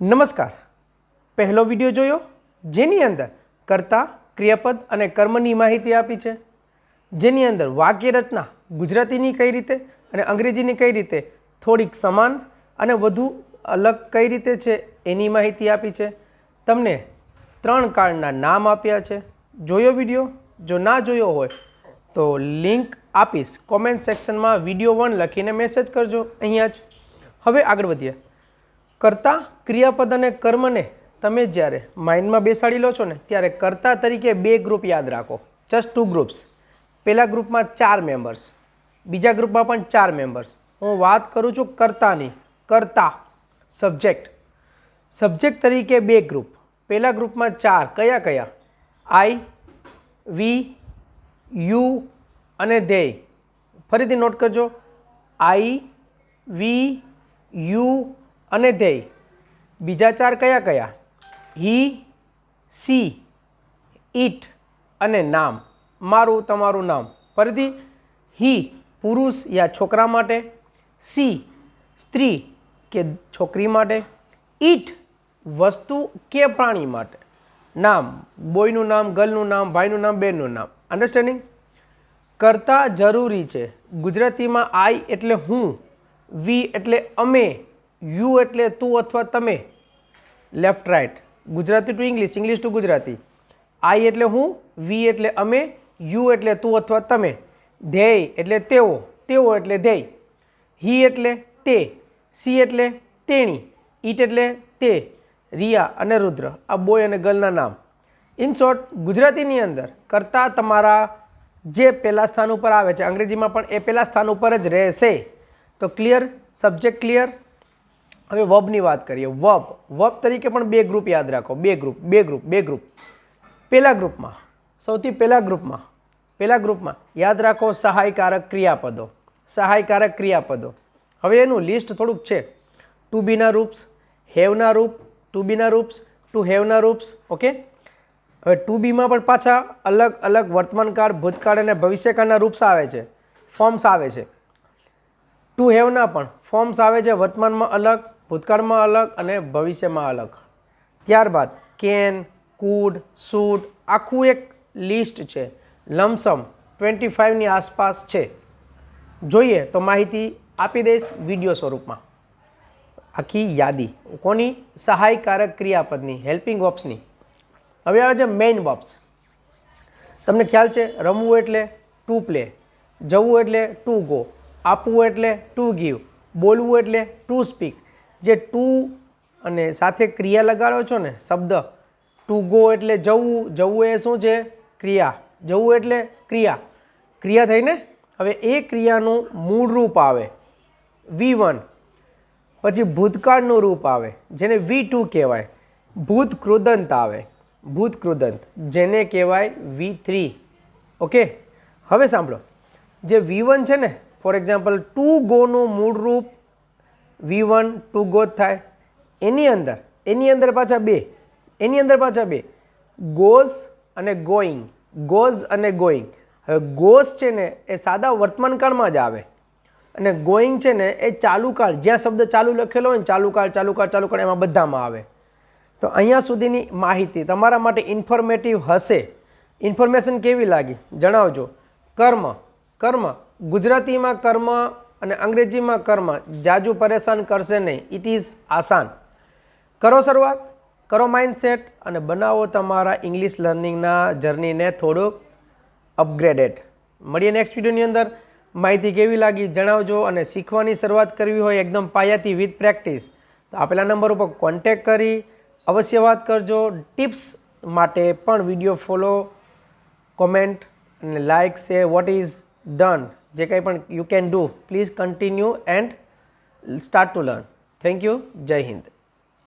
નમસ્કાર. પહેલો વિડિયો જોયો? જેની અંદર કર્તા, ક્રિયાપદ અને કર્મની માહિતી આપી છે. જેની અંદર વાક્ય રચના ગુજરાતીની કઈ રીતે અને અંગ્રેજીની કઈ રીતે થોડીક સમાન અને વધુ અલગ કઈ રીતે છે એની માહિતી આપી છે. તમને ત્રણ કાર્ડના નામ આપ્યા છે. જોયો વીડિયો? જો ના જોયો હોય, તો લિંક આપીશ. કોમેન્ટ સેક્શનમાં વીડિયો વન લખીને મેસેજ કરજો. અહીંયા જ. હવે આગળ વધીએ. કર્તા ક્રિયાપદ અને કર્મને તમે જ્યારે માઇન્ડમાં બેસાડી લો છો ને, ત્યારે કર્તા તરીકે બે ગ્રુપ યાદ રાખો. જસ્ટ ટુ ગ્રુપ્સ પહેલા ગ્રુપમાં ચાર મેમ્બર્સ બીજા ગ્રુપમાં પણ ચાર મેમ્બર્સ હું વાત કરું છું કર્તાની. કર્તા. સબ્જેક્ટ સબ્જેક્ટ તરીકે બે ગ્રુપ પહેલા ગ્રુપમાં ચાર. કયા કયા? આઈ વી યુ અને ધેય ફરીથી નોટ કરજો. આઈ વી યુ અને ધ્યેય બીજા ચાર કયા કયા? હી, સી ઇટ અને નામ. મારું તમારું નામ. ફરીથી, હી, પુરુષ યા છોકરા માટે? સી, સ્ત્રી કે છોકરી માટે? ઇટ વસ્તુ કે પ્રાણી માટે? નામ. બોયનું નામ, ગર્લનું નામ, ભાઈનું નામ, બહેનનું નામ. અન્ડરસ્ટેન્ડિંગ કરતાં જરૂરી છે. ગુજરાતીમાં આઈ એટલે હું વી એટલે અમે યુ એટલે તું અથવા તમે. Left right Gujarati to English English to Gujarati. I એટલે હું વી એટલે અમે યુ એટલે તું અથવા તમે. ધ્યેય એટલે તેઓ તેઓ એટલે ધ્યેય. હી એટલે તે, સી એટલે તેણી, ઈટ એટલે તે, રિયા અને રુદ્ર. આ બોય અને ગર્લના નામ. ઇન શોર્ટ ગુજરાતીની અંદર કરતાં તમારા જે પહેલા સ્થાન ઉપર આવે છે, અંગ્રેજીમાં પણ એ પહેલા સ્થાન ઉપર જ રહેશે. તો ક્લિયર સબ્જેક્ટ ક્લિયર હવે વબની વાત કરીએ. વબ. વબ તરીકે પણ બે ગ્રુપ યાદ રાખો. બે ગ્રુપ બે ગ્રુપ બે ગ્રુપ પહેલા ગ્રુપમાં સૌથી પહેલા ગ્રુપમાં પહેલા ગ્રુપમાં યાદ રાખો સહાયકારક ક્રિયાપદો. સહાયકારક ક્રિયાપદો. હવે એનું લિસ્ટ થોડુંક છે. ટુ બીના રૂપ્સ હેવના રૂપ ટુ બીના રૂપ્સ ટુ હેવના રૂપ્સ ઓકે હવે ટુ બીમાં પણ પાછા અલગ અલગ વર્તમાનકાળ ભૂતકાળ અને ભવિષ્યકાળના રૂપ્સ આવે છે. ફોર્મ્સ આવે છે. ટુ હેવના પણ ફોર્મ્સ આવે છે. વર્તમાનમાં અલગ ભૂતકાળમાં અલગ અને ભવિષ્યમાં અલગ. ત્યારબાદ કેન, કુડ સૂટ આખું એક લિસ્ટ છે. લમસમ ટ્વેન્ટી ફાઇવની આસપાસ છે. જોઈએ તો માહિતી આપી દઈશ વીડિયો સ્વરૂપમાં. આખી યાદી. કોની સહાયકારક ક્રિયાપદની, હેલ્પિંગ વર્બ્સની હવે આવે છે મેઇન વર્બ્સ તમને ખ્યાલ છે, રમવું એટલે ટુ પ્લે જવું એટલે ટુ ગો આપવું એટલે ટુ ગીવ બોલવું એટલે ટુ સ્પીક જે ટુ અને સાથે ક્રિયા લગાડો છો ને, શબ્દ. ટુ ગો એટલે જવું જવું એ શું છે? ક્રિયા. જવું એટલે ક્રિયા. ક્રિયા થઈને હવે એ ક્રિયાનું મૂળ રૂપ આવે. V one. પછી ભૂતકાળનું રૂપ આવે, જેને વી ટુ કહેવાય. ભૂત કૃદંત આવે. ભૂત કૃદંત જેને કહેવાય વી થ્રી. ઓકે? હવે સાંભળો. જે વી વન છે ને, ફોર એક્ઝામ્પલ, ટુ ગોનું મૂળ રૂપ વી વન, ટુ ગો થાય. એની અંદર એની અંદર પાછા બે, એની અંદર પાછા બે. ગોઝ અને ગોઈંગ, ગોઝ અને ગોઈંગ. હવે ગોઝ છે ને, એ સાદા વર્તમાનકાળમાં જ આવે. અને ગોઈંગ છે ને, એ ચાલુકાળ, જ્યાં શબ્દ ચાલુ લખેલો હોય ને, ચાલુકાળ ચાલુકાળ ચાલુકાળ, એમાં બધામાં આવે. તો અહીંયા સુધીની માહિતી તમારા માટે ઇન્ફોર્મેટિવ હશે. ઇન્ફોર્મેશન કેવી લાગી? જણાવજો. કર્મ કર્મ. ગુજરાતીમાં કર્મ અને અંગ્રેજીમાં કર્મ જાજુ પરેશાન કરશે નહીં. ઇટ ઇઝ આસાન. કરો શરૂઆત, કરો માઇન્ડસેટ અને બનાવો તમારા ઇંગ્લિશ લર્નિંગના જર્નીને થોડુંક અપગ્રેડેડ મળીએ નેક્સ્ટ વિડીયોની અંદર. માહિતી કેવી લાગી જણાવજો અને શીખવાની શરૂઆત કરવી હોય એકદમ પાયાથી વિથ પ્રેક્ટિસ તો આપેલા નંબર ઉપર કોન્ટેક કરી અવશ્ય વાત કરજો. ટિપ્સ માટે પણ વીડિયો ફોલો કોમેન્ટ અને like say what is done જે કંઈ પણ you can do please continue and start to learn thank you Jai Hind